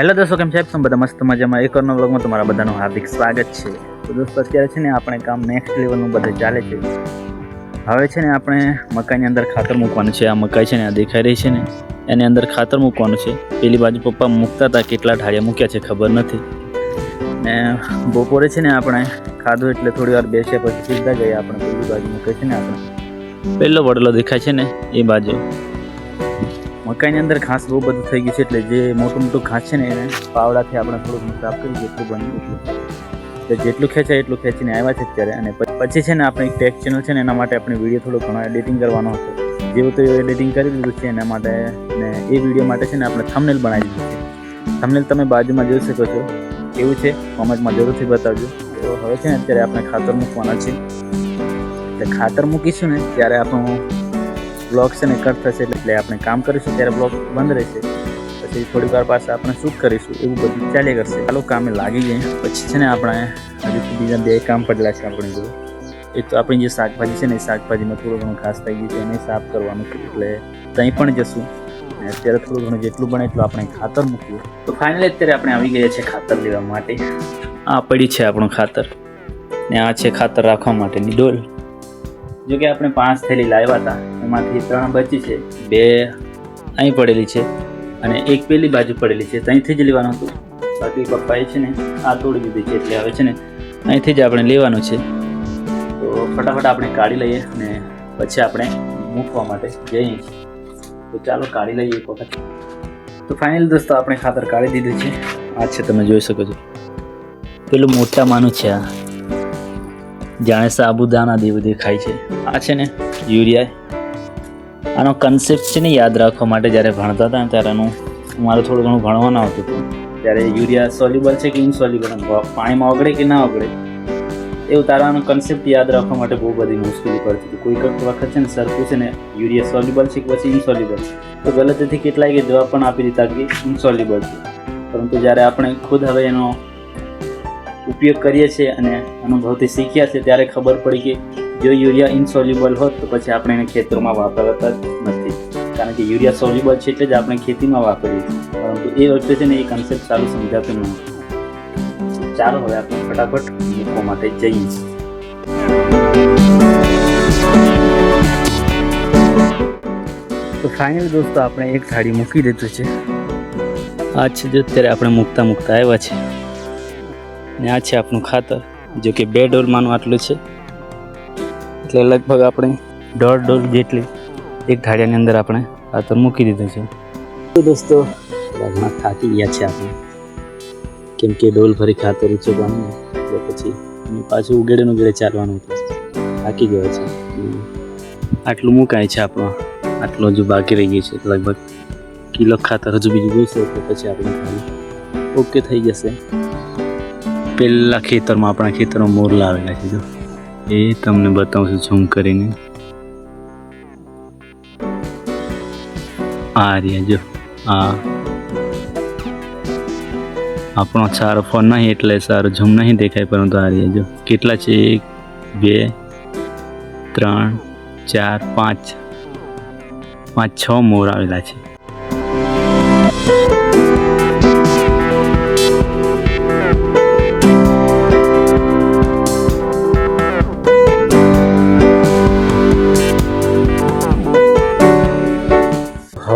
Hello દોસ્તો, કેમ છે તમે બધા મસ્ત મજામાં? એક ઓરનો વ્લોગમાં તમારા બધાનું હાર્દિક સ્વાગત છે. તો દોસ્તો, અત્યારે છે ને આપણે કામ નેક્સ્ટ લેવલનું બધું ચાલે છે. હવે છે ને આપણે મકાઈની અંદર ખાતર મૂકવાનું છે. આ મકાઈ છે ને, આ દેખાઈ રહી છે ને. એની અંદર ખાતર મૂકવાનું છે. પેલી બાજુ પપ્પા મૂકતા હતા, કેટલા ઢાળિયા મૂક્યા છે ખબર નથી. ને બપોરે છે ને આપણે ખાધું એટલે થોડી વાર બેસ્યા પછી સીધા ગયા આપણે પેલી બાજુ મૂકે છે ને આપણે. પહેલો વડલો દેખાય છે ને, એ બાજુ. મકાઈની અંદર ઘાસ બહુ બધું થઈ ગયું છે એટલે જે મોટું મોટું ઘાસ છે ને એને પાવડાથી આપણે થોડુંક સાફ કરી જેટલું બન્યું એટલું. એટલે જેટલું ખેંચાય એટલું ખેંચીને આવ્યા છે અત્યારે. અને પછી છે ને આપણે એક ટેક ચેનલ છે ને એના માટે આપણે વીડિયો થોડો ઘણો એડિટિંગ કરવાનો હતો. જેવું તો એડિટિંગ કરી દીધું છે, એના માટે ને એ વીડિયો માટે છે ને આપણે થંબનેલ બનાવી દીધું છે. થંબનેલ તમે બાજુમાં જોઈ શકો છો. એવું છે? કોમેન્ટમાં જરૂરથી બતાવજો. તો હવે છે ને અત્યારે આપણે ખાતર મૂકવાના છે એટલે ખાતર મૂકીશું ને, ત્યારે આપણું બ્લોગ છે ને કટ થશે એટલે આપણે કામ કરીશું. ત્યારે બ્લોક બંધ રહેશે. પછી થોડી વાર પાછા આપણે શૂટ કરીશું. એવું બધું ચાલ્યા કરશે. ચાલો કામે લાગી જઈએ પછી છે ને આપણે હજુ બીજા બે કામ પડેલા છે આપણે જોડે. એક તો આપણી જે શાકભાજી છે ને, એ શાકભાજીમાં થોડું ઘણું ખાસ થઈ ગયું છે. એને સાફ કરવાનું એટલે ત્યાં પણ જશું. અને અત્યારે થોડું ઘણું જેટલું બને એટલું આપણે ખાતર મૂક્યું તો ફાઇનલી અત્યારે આપણે આવી ગયા છે ખાતર લેવા માટે. આ પડી છે આપણું ખાતર. ને આ છે ખાતર રાખવા માટેની ડોલ. જોકે આપણે પાંચ થેલી લાવ્યા હતા. એમાંથી ત્રણ બચી છે. બે અહીં પડેલી છે અને એક પેલી બાજુ પડેલી છે. ત્યાંથી જ લેવાનું હતું. બાકી પપ્પાએ છે ને આ તોડી દીધી છે એટલે હવે છે ને અહીંથી જ આપણે લેવાનું છે. તો ફટાફટ આપણે કાઢી લઈએ અને પછી આપણે મૂકવા માટે જઈએ તો ચાલો કાઢી લઈએ એક વખત. તો ફાઇનલ દોસ્તો, આપણે ખાતર કાઢી દીધું છે. આ છે તમે જોઈ શકો છો. પેલું મોટા માનું છે આ. જાણે સાબુદાના દેવું દેખાય છે. આ છે ને યુરિયા. આનો કન્સેપ્ટ છે ને યાદ રાખવા માટે જ્યારે ભણતા હતા ત્યારે એનું મારે થોડું ઘણું ભણવાનું આવતું હતું. ત્યારે યુરિયા સોલ્યુબલ છે કે ઇનસોલ્યુબલ પાણીમાં ઓગળે કે ના ઓગળે? એ ઉતારવાનો કન્સેપ્ટ યાદ રાખવા માટે બહુ બધી મુશ્કેલી પડતી હતી. કોઈ કંઈક વખત છે ને સરખું છે ને યુરિયા સોલ્યુબલ છે કે પછી ઇનસોલ્યુબલ તો ગલતથી કેટલાય કે જવાબ પણ આપી દીધા કે ઇનસોલ્યુબલ છે. પરંતુ જ્યારે આપણે ખુદ હવે એનો ઉપયોગ કરીએ છીએ અને અનુભવથી શીખ્યા છે ત્યારે ખબર પડી કે જો યુરિયા ઇનસોલ્યુબલ હોત તો પછી આપણે એને ખેતરોમાં વાપરતા નથી. કારણ કે યુરિયા સોલ્યુબલ છે એટલે જ આપણે ખેતીમાં વાપરીએ છીએ. પરંતુ એ વખતે છે ને એ કન્સેપ્ટ સારું સમજાતું ન હતું ચાલો હવે આપણે ફટાફટ મૂકવા માટે જઈએ. તો ફાઇનલ દોસ્તો આપણે એક થાળી મૂકી દીધું છે. આ છે જો અત્યારે આપણે મૂકતા મૂકતા આવ્યા છે. ને આ છે આપણું ખાતર. જો કે બે ડોલમાંનું આટલું છે. એટલે લગભગ આપણે દોઢ ડોલ જેટલી એક ઢાળિયાની અંદર આપણે ખાતર મૂકી દીધું છે. તો દોસ્તો લગ્ન થાકી ગયા છે આપણે. કેમ કે ડોલ ભરી ખાતર ઉચકવાનું એટલે પછી પાછું ઉગેડે ને ઉગેડે ચાલવાનું હતું થાકી ગયો છે. આટલું મુકાય છે આપણો. આટલું હજુ બાકી રહી ગયું છે. લગભગ કિલો ખાતર હજુ બીજું જોઈશે એટલે પછી આપણે ખાલી ઓકે થઈ જશે. પેલા ખેતરમાં આપણા ખેતરમાં મોર લાવેલા છે જો. એ તમને બતાવશું ઝૂમ કરીને. આ રહ્યા જો, આ. આપણો સારો ફોન નહીં, એટલે સારું ઝૂમ નહીં દેખાય, પરંતુ આ રહ્યા જો. કેટલા છે? એક, બે, ત્રણ, ચાર, પાંચ. પાંચ, છ મોર આવેલા છે.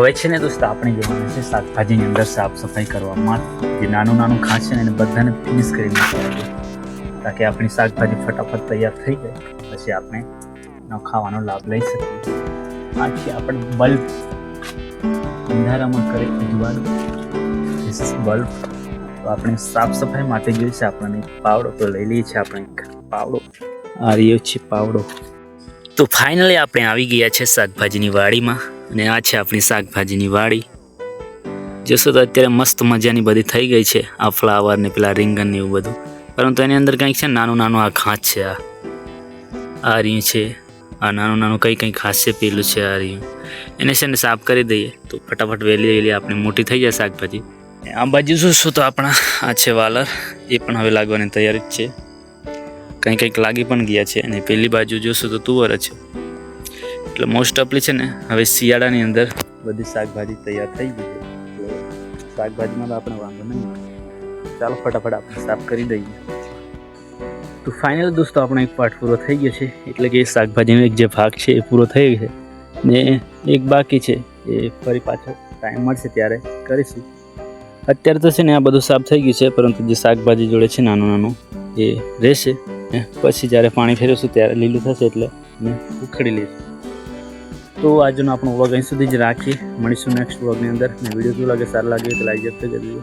હવે છે ને દોસ્તો, આપણે જોવાનું છે શાકભાજીની અંદર સાફ સફાઈ કરવામાં જે નાનું નાનું ખાંચ છે ને એને બધાને ફિનિશ કરી નાખવાનું તાકે આપણી શાકભાજી ફટાફટ તૈયાર થઈ જાય. પછી આપણે એનો ખાવાનો લાભ લઈ શકીએ. આથી આપણે બલ્બ અંધારામાં કરે ઉજવાળું બલ્બ તો આપણે સાફ સફાઈ માટે જોઈશે આપણને પાવડો તો લઈ લઈએ છીએ આપણે પાવડો. આ રહ્યો છે પાવડો. તો ફાઇનલી આપણે આવી ગયા છે શાકભાજીની વાડીમાં. અને આ છે આપણી શાકભાજીની વાડી. જોશો તો અત્યારે મસ્ત મજાની બધી થઈ ગઈ છે, આ ફ્લાવર ને પેલા રીંગણ ને એવું બધું. પરંતુ એની અંદર કંઈક છે નાનું નાનું આ ઘાસ છે, આ. આ રહ્યું છે, આ નાનું નાનું કંઈ કંઈ ઘાસ છે, પેલું છે આ રહ્યું એને છે ને સાફ કરી દઈએ તો ફટાફટ વહેલી વહેલી આપણી મોટી થઈ જાય શાકભાજી. આ બાજુ જોશું તો આપણા આ છે વાલર, એ પણ હવે લાગવાની તૈયારી જ છે. કંઈ કંઈક લાગી પણ ગયા છે અને પેલી બાજુ જોશો તો તુવર છે. એટલે મોસ્ટ ઓફલી છે ને હવે શિયાળાની અંદર બધી શાકભાજી તૈયાર થઈ ગઈ છે. શાકભાજીમાં તો આપણે વાંધો નહીં. ચાલો ફટાફટ આપણે સાફ કરી દઈએ. તો ફાઇનલ દોસ્તો આપણો એક પાર્ટ પૂરો થઈ ગયો છે. એટલે કે શાકભાજીનો એક જે ભાગ છે એ પૂરો થઈ ગયો છે. ને એક બાકી છે એ ફરી પાછો ટાઈમ મળશે ત્યારે કરીશું. અત્યારે તો છે ને આ બધું સાફ થઈ ગયું છે, પરંતુ જે શાકભાજી જોડે છે નાનું નાનું એ રહેશે. પછી જ્યારે પાણી ફેરવશું ત્યારે લીલું થશે એટલે ઉખડી લઈશું. તો આજનો આપણો વ્લોગ અહીં સુધી જ રાખીએ. મળીશું નેક્સ્ટ વ્લોગની અંદર. ને વીડિયો કેવું લાગે સારું લાગે તો લાઈક જરૂર કરજો